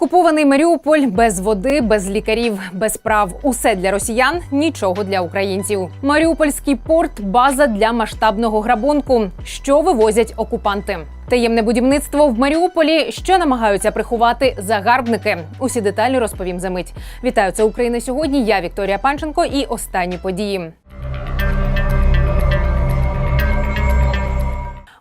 Окупований Маріуполь без води, без лікарів, без прав. Усе для росіян, нічого для українців. Маріупольський порт база для масштабного грабунку. Що вивозять окупанти? Таємне будівництво в Маріуполі, що намагаються приховати загарбники. Усі деталі розповім за мить. Вітаю, це Україна сьогодні. Я Вікторія Панченко і останні події.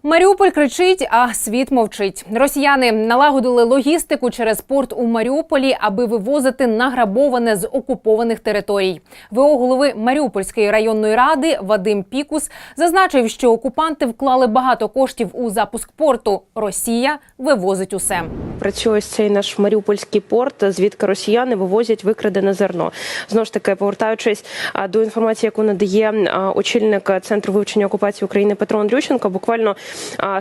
Маріуполь кричить, а світ мовчить. Росіяни налагодили логістику через порт у Маріуполі, аби вивозити награбоване з окупованих територій. ВО голови Маріупольської районної ради Вадим Пікус зазначив, що окупанти вклали багато коштів у запуск порту. Росія вивозить усе. Працює цей наш маріупольський порт, звідки росіяни вивозять викрадене зерно. Знову ж таки, повертаючись до інформації, яку надає очільник центру вивчення окупації України Петро Андрющенко, буквально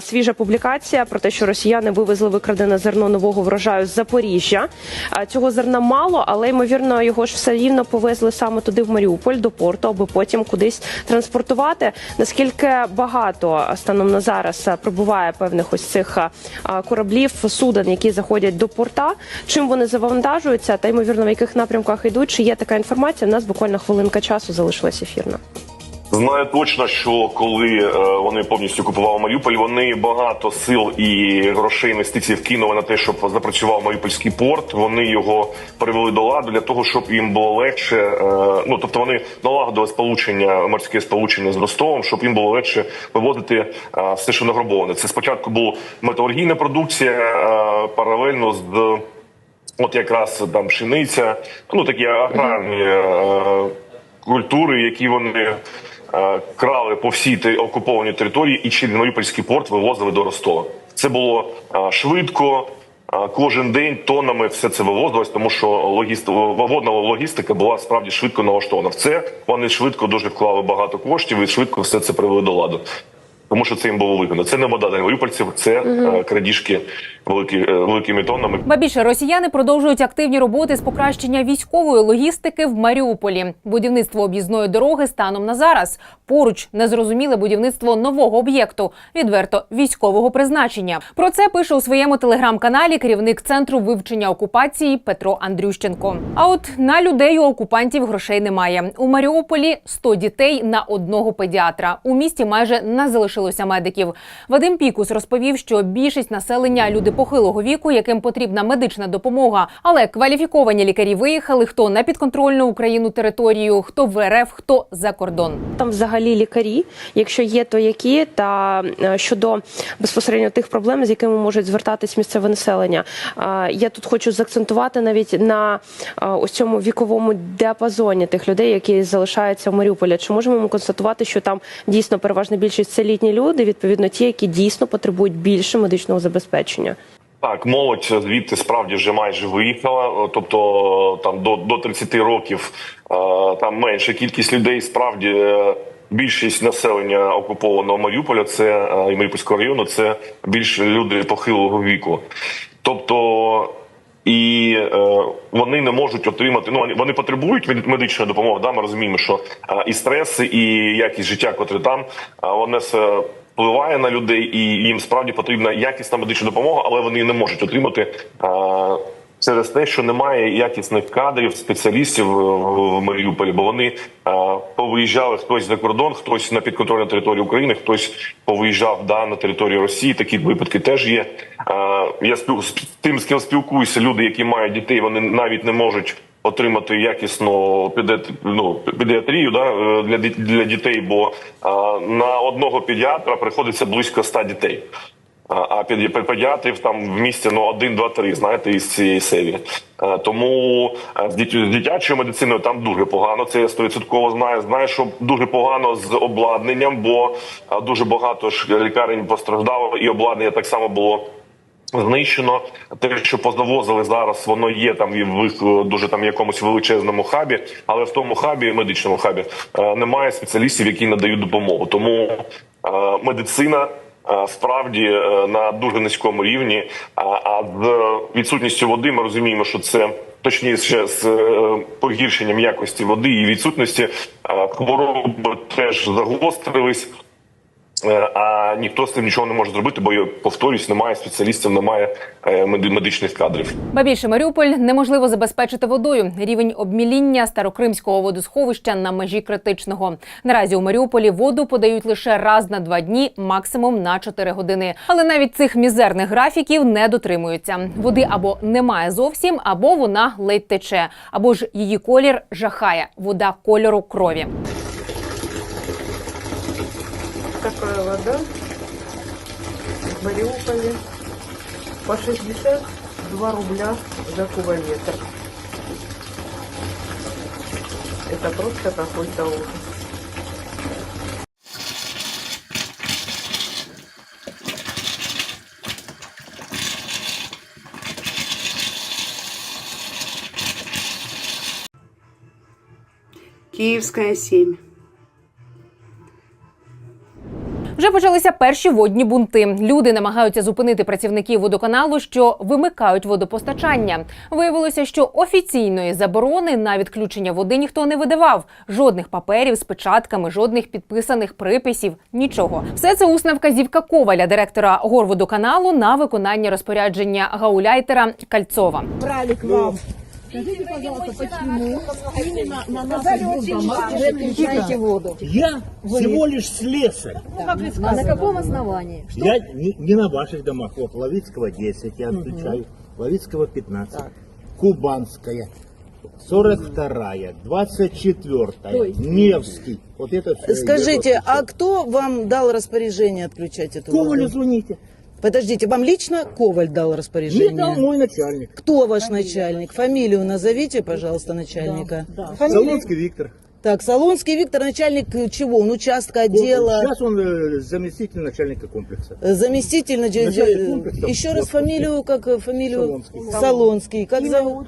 свіжа публікація про те, що росіяни вивезли викрадене зерно нового врожаю з Запоріжжя. Цього зерна мало, але ймовірно його ж все рівно повезли саме туди, в Маріуполь, до порту, аби потім кудись транспортувати. Наскільки багато станом на зараз прибуває певних ось цих кораблів, суден, які заходять до порта, чим вони завантажуються, та ймовірно в яких напрямках йдуть. Чи є така інформація? У нас буквально хвилинка часу залишилась ефірна. Знаю точно, що коли е, вони повністю купували Маріуполь, вони багато сил і грошей інвестицій вкинули на те, щоб запрацював Маріупольський порт. Вони його привели до ладу для того, щоб їм було легше. е, ну тобто вони налагодили сполучення, морське сполучення з Ростовом, щоб їм було легше вивозити е, все, що награбоване. Це спочатку була металургійна продукція паралельно з. От якраз там пшениця, ну такі аграрні культури, які вони крали по всій окупованій території, і через Маріупольський порт вивозили до Ростова. Це було е, швидко. е, Кожен день тонами все це вивозилось, тому що логіст... водна логістика була справді швидко налаштована. В це вони швидко дуже вклали багато коштів і швидко все це привели до ладу. Тому що це їм було вигідно. Це не вода для маріупольців, це е, крадіжки великі, е, великими тоннами. Ба більше росіяни продовжують активні роботи з покращення військової логістики в Маріуполі. Будівництво об'їзної дороги станом на зараз. Поруч незрозуміле будівництво нового об'єкту, відверто військового призначення. Про це пише у своєму телеграм-каналі керівник центру вивчення окупації Петро Андрющенко. А от на людей у окупантів грошей немає. У Маріуполі 100 дітей на одного педіатра. У місті майже не залишилося медиків. Вадим Пікус розповів, що більшість населення люди похилого віку, яким потрібна медична допомога. Але кваліфіковані лікарі виїхали хто на підконтрольну Україну територію, хто в РФ, хто за кордон. Там взагалі лікарі, якщо є, то які та е, щодо безпосередньо тих проблем, з якими можуть звертатись місцеве населення. Я тут хочу заакцентувати навіть на е, ось цьому віковому діапазоні тих людей, які залишаються в Маріуполі. Чи можемо ми констатувати, що там дійсно переважна більшість це літні люди, відповідно ті, які дійсно потребують більше медичного забезпечення? Так, молодь звідти справді вже майже виїхала. Тобто там до, до 30 років е, там менша кількість людей. Справді е, більшість населення окупованого Маріуполя, це е, і Маріупольського району, це більш люди похилого віку. Тобто. І е, вони не можуть отримати. Ну вони- вони потребують мед- медичної допомоги. Да, ми розуміємо, що е, і стреси, і якість життя, котре там, е, воно все впливає на людей, і їм справді потрібна якісна медична допомога, але вони не можуть отримати. Е, Через те, що немає якісних кадрів, спеціалістів в в Маріуполі, бо вони е, повиїжджали хтось за кордон, хтось на підконтрольну територію України, хтось повиїжджав да, на територію Росії. Такі випадки теж є. Е, я з тим, з ким спілкуюся, люди, які мають дітей, вони навіть не можуть отримати якісну ну, педіатрію да, е, для для дітей, бо е, на одного педіатра приходиться близько 100 дітей. А педіатрів там в місті ну один, два, три, знаєте, із цієї серії. Е, Тому е, з дит- дитячою медициною там дуже погано. Це я стовідсотково знаю. Знаю, що дуже погано з обладнанням, бо е, дуже багато ж лікарень постраждало, і обладнання так само було. Знищено те, що позавозили зараз, воно є там і в дуже там якомусь величезному хабі, але в тому хабі, медичному хабі, немає спеціалістів, які надають допомогу. Тому медицина справді е, на дуже низькому рівні. А, з відсутністю води ми розуміємо, що це точніше з е, погіршенням якості води і відсутності е, хвороби теж загострились. Е, а ніхто з цим нічого не може зробити, бо я повторюсь, немає спеціалістів, немає е, медичних кадрів. Ба більше Маріуполь неможливо забезпечити водою. Рівень обміління старокримського водосховища на межі критичного. Наразі у Маріуполі воду подають лише раз на два дні, максимум на 4 години. Але навіть цих мізерних графіків не дотримуються. Води або немає зовсім, або вона ледь тече, або ж її колір жахає. Вода кольору крові. Такая вода в Мариуполе по 62 рубля за кубометр. Это просто какой-то ужас. Киевская 7. Вже почалися перші водні бунти. Люди намагаються зупинити працівників водоканалу, що вимикають водопостачання. Виявилося, що офіційної заборони на відключення води ніхто не видавав. Жодних паперів з печатками, жодних підписаних приписів, нічого. Все це усна вказівка коваля, директора горводоканалу, на виконання розпорядження гауляйтера Кальцова. брали вам. Скажите, пожалуйста, почему именно на наших домах вы отключаете воду? Я всего лишь слесарь. А на каком основании? Я не, не на ваших домах. Вот Ловицкого 10 я отключаю, Ловицкого 15, Кубанская, 42-я, 24-я, Невский. Вот это все. Скажите, а кто вам дал распоряжение отключать эту Ковалю воду? звоните. Подождите, вам лично Коваль дал Не распоряжение? дал мой начальник. Кто ваш начальник? Фамилию назовите, пожалуйста, начальника. Солонский Виктор. Так, Солонский Виктор, начальник э, чего? Он участка отдела, Сейчас он э, заместитель начальника комплекса. э, заместитель, нач- Начальник э, комплекса. еще раз Вот. фамилию, как э, фамилию? Солонский. Солонский. Как зовут?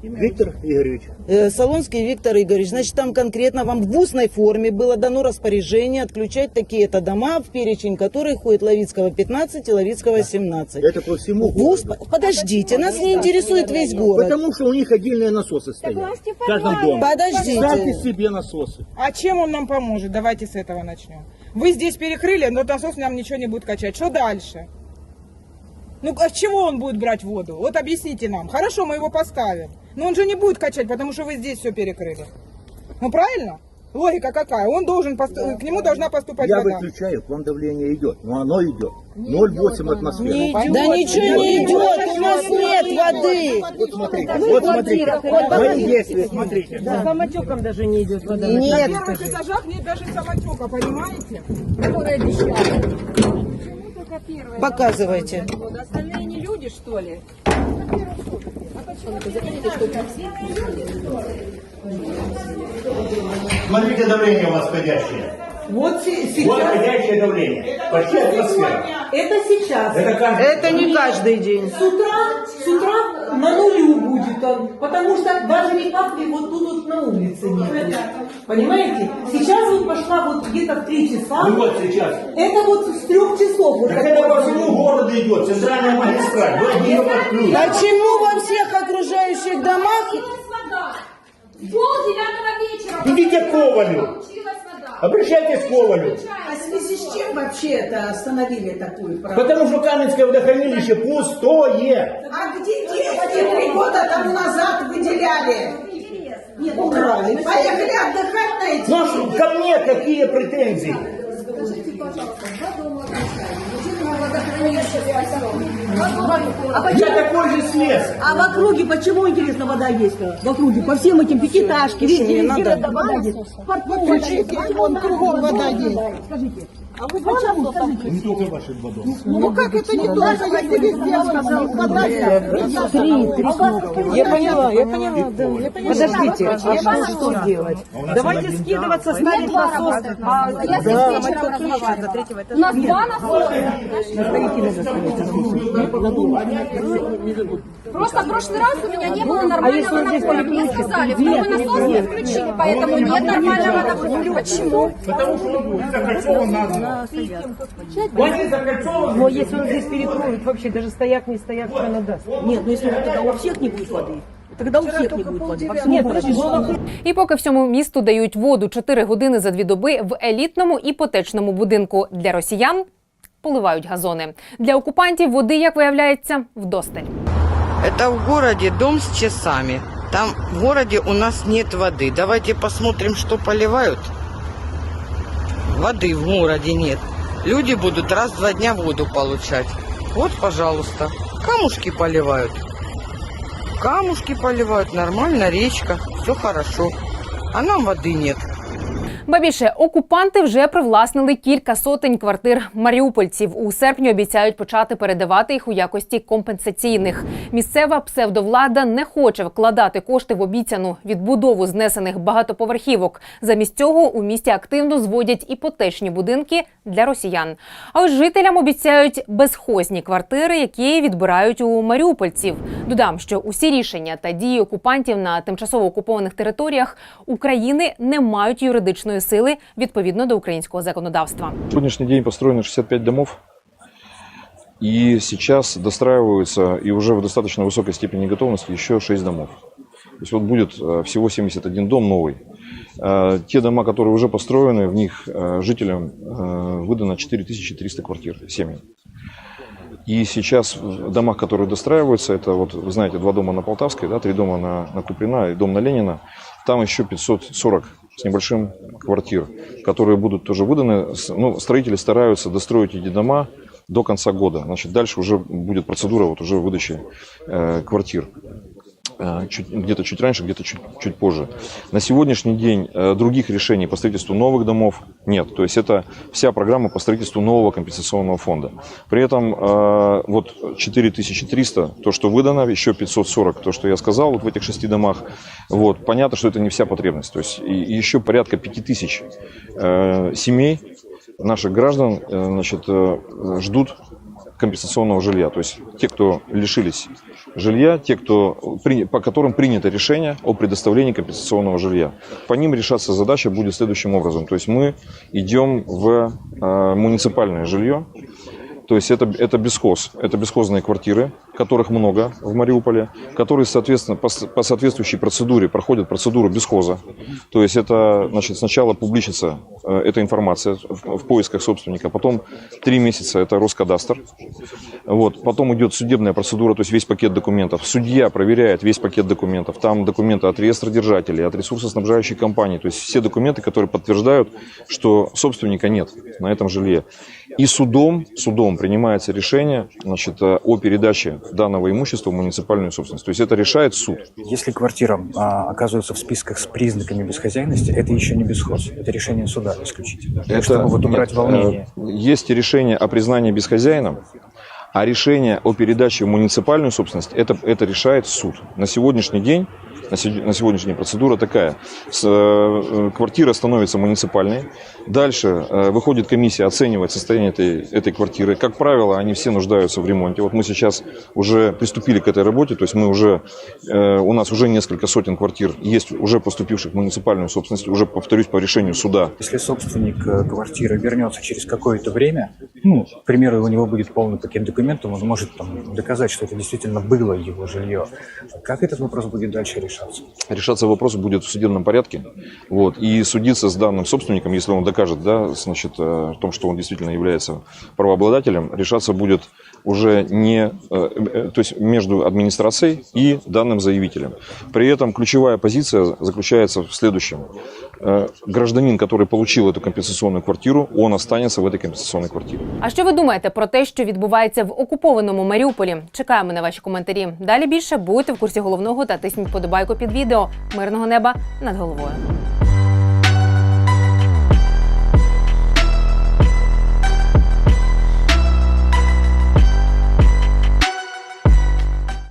Виктор Игоревич. Э, Солонский Виктор Игоревич. Значит, там конкретно вам в устной форме было дано распоряжение отключать такие-то дома, в перечень которых ходит Ловицкого 15 и Ловицкого 17. Это по всему В уст- городу. Подождите, нас не интересует весь город. Потому что у них отдельные насосы стоят. В каждом доме. Ставьте Подождите. себе насосы. А чем он нам поможет? Давайте с этого начнем. Вы здесь перекрыли, но насос нам ничего не будет качать. Что дальше? Ну, а с чего он будет брать воду? Вот объясните нам. Хорошо, мы его поставим. Но он же не будет качать, потому что вы здесь все перекрыли. Ну, правильно? Логика какая? Он должен, пост- к нему должна поступать Я вода. выключаю, к вам давление идет. Но оно идет. 0,8 атмосферы. Да ничего не идет, у нас нет воды. Вот смотрите, вот смотрите. Мои действия, смотрите. Самотеком даже не идет вода. На Нет. первых этажах нет даже самотека, понимаете? Показывайте. Остальные не люди, что ли? Смотрите, давление у вас ходящее. Вот се- Вот сейчас. ходящее давление. Почти атмосфера. Это сейчас. Это каждый Это не каждый день. С утра, с утра на нулю будет он, потому что даже ни капли вот тут вот на улице нет. Понимаете? Сейчас вот пошла вот где-то в три часа. Ну вот сейчас. Это вот с трех часов. Вот Так это по всему городу идет, центральная магистраль. Почему во всех окружающих домах Пол девятого вечера. Идите к Ковалю. Случилась вода. Обращайтесь к Ковалю. А в связи с чем вообще это остановили такую программу? Потому что Каменское водохранилище пустое. А где деньги три года тому назад выделяли? Нет, украли. Поехали отдыхать на эти. Ну а что, ко мне какие претензии? Я такой же слез. А в округе почему, интересно, вода есть? В округе, по всем этим пятиэтажке, везде, везде вода вода есть. Подполье, вон кругом вода есть. Скажите, а вы почему, скажите? Не только ваши два дома. Ну как это не то, что я тебе сделала? Вода Три, три кнопки. Я поняла, я поняла, да, я поняла. Подождите, а что, что делать? Давайте скидываться, ставить насос. А, Я с вечера разговаривала. У нас два насоса. Просто в прошлый раз у меня не было нормального напора. Мне сказали, второй насос не включили, поэтому нет нормального напора. Почему? Потому что он закольцован надо. Хватит закольцован. Но если он здесь перекроет, вообще даже стояк не стояк, что она даст. Нет, ну если вот тогда у всех не будет воды, Тогда у всех не будет воды. По всему городу. І поки всьому місту дають воду 4 години за дві доби в елітному іпотечному будинку для росіян. Поливають газони для окупантів. Води, як виявляється, вдосталь. Это в городе дом с часами. Там в городе у нас нет воды. Давайте посмотрим, что поливают. Воды в городе нет. Люди будут раз в два дня воду получать. Вот, пожалуйста, камушки поливают. Камушки поливают, нормально, речка, все хорошо. А нам воды нет. Ба більше окупанти вже привласнили кілька сотень квартир маріупольців. У серпні обіцяють почати передавати їх у якості компенсаційних. Місцева псевдовлада не хоче вкладати кошти в обіцяну відбудову знесених багатоповерхівок. Замість цього у місті активно зводять іпотечні будинки для росіян. А ось жителям обіцяють безхозні квартири, які відбирають у маріупольців. Додам, що усі рішення та дії окупантів на тимчасово окупованих територіях України не мають юридичної сили відповідно до українського законодавства. На сегодняшний день построено 65 домов. И сейчас достраиваются и уже в достаточно высокой степени готовности еще 6 домов. То есть вот будет э, всего 71 дом новый. Э, Те дома, которые уже построены, в них э, жителям э, выдано 4300 квартир семьям. И сейчас в домах, которые достраиваются, это вот, вы знаете, два дома на Полтавской, да, три дома на, на Куприна и дом на Ленина, там еще 540 с небольшим квартир, которые будут тоже выданы. С- Ну, строители стараются достроить эти дома до конца года. Значит, дальше уже будет процедура вот уже выдачи э, квартир. Э, чуть- где-то чуть раньше, где-то чуть, чуть позже. На сегодняшний день э, других решений по строительству новых домов нет. То есть это вся программа по строительству нового компенсационного фонда. При этом э, вот 4300, то, что выдано, еще 540, то, что я сказал вот в этих шести домах. Вот, понятно, что это не вся потребность. То есть еще порядка 5000 э, семей наших граждан значит, ждут компенсационного жилья. То есть те, кто лишились жилья, те, кто, по которым принято решение о предоставлении компенсационного жилья. По ним решаться задача будет следующим образом. То есть мы идем в э, муниципальное жилье, то есть это, это бесхоз, это бесхозные квартиры, которых много в Мариуполе, которые, соответственно, по, по соответствующей процедуре проходят процедуру бесхоза. То есть это, значит, сначала публичится э, эта информация в, в поисках собственника, потом три месяца это Роскадастр, вот, потом идет судебная процедура, то есть весь пакет документов. Судья проверяет весь пакет документов. Там документы от реестра держателей, от ресурсоснабжающей компании. То есть все документы, которые подтверждают, что собственника нет на этом жилье. И судом, судом принимается решение значит, о передаче данного имущества в муниципальную собственность. То есть это решает суд. Если квартира а, оказывается в списках с признаками бесхозяйности, это еще не бесхоз. Это решение суда исключительно. Это, Чтобы вот убрать нет, волнение. э, Есть решение о признании бесхозяином, а решение о передаче в муниципальную собственность это, это решает суд. На сегодняшний день, на, на сегодняшний день процедура такая. С, э, квартира становится муниципальной. Дальше э, выходит комиссия, оценивает состояние этой, этой квартиры. Как правило, они все нуждаются в ремонте. Вот мы сейчас уже приступили к этой работе, то есть мы уже, э, у нас уже несколько сотен квартир есть уже поступивших в муниципальную собственность, уже, повторюсь, по решению суда. Если собственник э, квартиры вернется через какое-то время, ну, к примеру, у него будет полный пакет документов, он может там, доказать, что это действительно было его жилье. Как этот вопрос будет дальше решаться? решаться вопрос будет в судебном порядке. Вот, и судиться с данным собственником, если он докажет да, значит, э, о том, что он действительно является правообладателем, решаться будет уже не, э, э, то есть между администрацией и данным заявителем. При этом ключевая позиция заключается в следующем. Э, Гражданин, который получил эту компенсационную квартиру, он останется в этой компенсационной квартире. А що ви думаєте про те, що відбувається в окупованому Маріуполі? Чекаємо на ваші коментарі. Далі більше будьте в курсі головного та тисніть подобайку під відео. Мирного неба над головою.